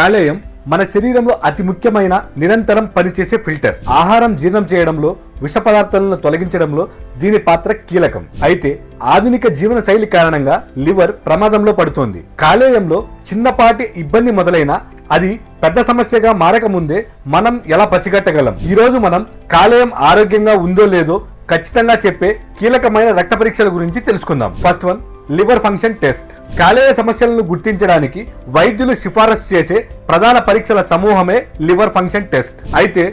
కాలేయం మన శరీరంలో అతి ముఖ్యమైన నిరంతరం పనిచేసే ఫిల్టర్. ఆహారం జీర్ణం చేయడంలో విష పదార్థాలను తొలగించడంలో దీని పాత్ర కీలకం. అయితే ఆధునిక జీవన శైలి కారణంగా లివర్ ప్రమాదంలో పడుతోంది. కాలేయంలో చిన్నపాటి ఇబ్బంది మొదలైన అది పెద్ద సమస్యగా మారకముందే మనం ఎలా పసిగట్టగలం? ఈ రోజు మనం కాలేయం ఆరోగ్యంగా ఉందో లేదో ఖచ్చితంగా చెప్పే కీలకమైన రక్త పరీక్షల గురించి తెలుసుకుందాం. First one liver function test. కాలేయ సమస్యలను గుర్తించడానికి వైద్యులు సిఫారసు చేసే ప్రధాన పరీక్షల సమూహమే లివర్ ఫంక్షన్ టెస్ట్. అయితే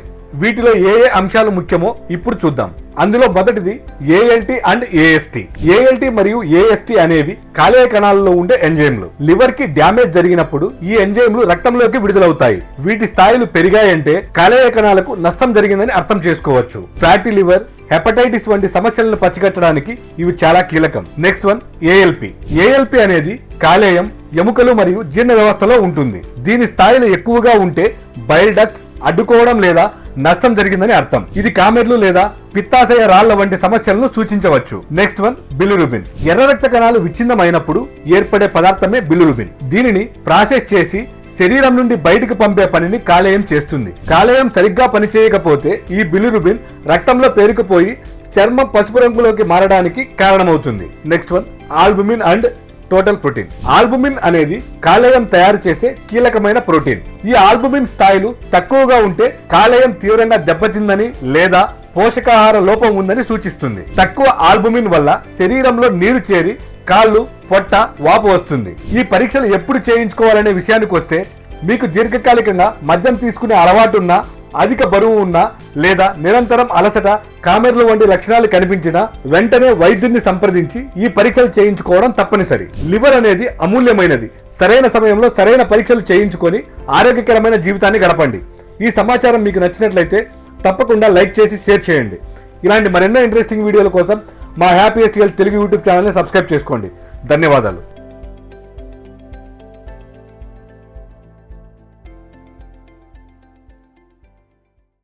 వీటిలో ఏ ఏ అంశాలు ముఖ్యమో ఇప్పుడు చూద్దాం. అందులో మొదటిది ఏఎల్టీ అండ్ ఏఎస్టీ ఏఎల్టీ మరియు ఏఎస్టీ అనేవి కాలేయ కణాలలో ఉండే ఎంజైమ్లు. లివర్కి డ్యామేజ్ జరిగినప్పుడు ఈ ఎంజైమ్లు రక్తంలోకి విడుదలవుతాయి. వీటి స్థాయిలు పెరిగాయంటే కాలేయ కణాలకు నష్టం జరిగిందని అర్థం చేసుకోవచ్చు. ఫ్యాటీ లివర్ హెపటైటిస్ వంటి సమస్యలను పసిగట్టడానికి ఇవి చాలా కీలకం. నెక్స్ట్ వన్ ఏఎల్పి ఏఎల్పి అనేది కాలేయం ఎముకలు మరియు జీర్ణ వ్యవస్థలో ఉంటుంది. దీని స్థాయిలు ఎక్కువగా ఉంటే బైల్ డక్ట్స్ అడ్డుకోవడం లేదా నష్టం జరిగిందని అర్థం. ఇది కామెర్లు లేదా పిత్తాశయ రాళ్ళ వంటి సమస్యలను సూచించవచ్చు. నెక్స్ట్ వన్ బిలురుబిన్ ఎర్ర రక్త కణాలు విచ్ఛిన్నమైనప్పుడు ఏర్పడే పదార్థమే బిలురుబిన్ దీనిని ప్రాసెస్ చేసి శరీరం నుండి బయటకు పంపే పనిని కాలేయం చేస్తుంది. కాలేయం సరిగ్గా పనిచేయకపోతే ఈ బిలిరుబిన్ రక్తంలో పేరుకుపోయి చర్మం పసుపు రంగులోకి మారడానికి కారణమవుతుంది. Next one albumin and total protein. Albumin అనేది కాలేయం తయారు చేసే కీలకమైన ప్రోటీన్. ఈ ఆల్బుమిన్ స్థాయిలు తక్కువగా ఉంటే కాలేయం తీవ్రంగా దెబ్బతిందని లేదా పోషకాహార లోపం ఉందని సూచిస్తుంది. తక్కువ ఆల్బుమిన్ వల్ల శరీరంలో నీరు చేరి కాళ్ళు పొట్ట వాపు వస్తుంది. ఈ పరీక్షలు ఎప్పుడు చేయించుకోవాలనే విషయానికి వస్తే మీకు దీర్ఘకాలికంగా మద్యం తీసుకునే అలవాటున్నా అధిక బరువు ఉన్నా లేదా నిరంతరం అలసట కామెర్లు వంటి లక్షణాలు కనిపించినా వెంటనే వైద్యుడిని సంప్రదించి ఈ పరీక్షలు చేయించుకోవడం తప్పనిసరి. లివర్ అనేది అమూల్యమైనది. సరైన సమయంలో సరైన పరీక్షలు చేయించుకొని ఆరోగ్యకరమైన జీవితాన్ని గడపండి. ఈ సమాచారం మీకు నచ్చినట్లయితే తప్పకుండా లైక్ చేసి షేర్ చేయండి. ఇలాంటి మరెన్నో ఇంట్రెస్టింగ్ వీడియోల కోసం మా హ్యాపీయెస్ట్ హెల్త్ తెలుగు యూట్యూబ్ ఛానల్ని సబ్స్క్రైబ్ చేసుకోండి. ధన్యవాదాలు.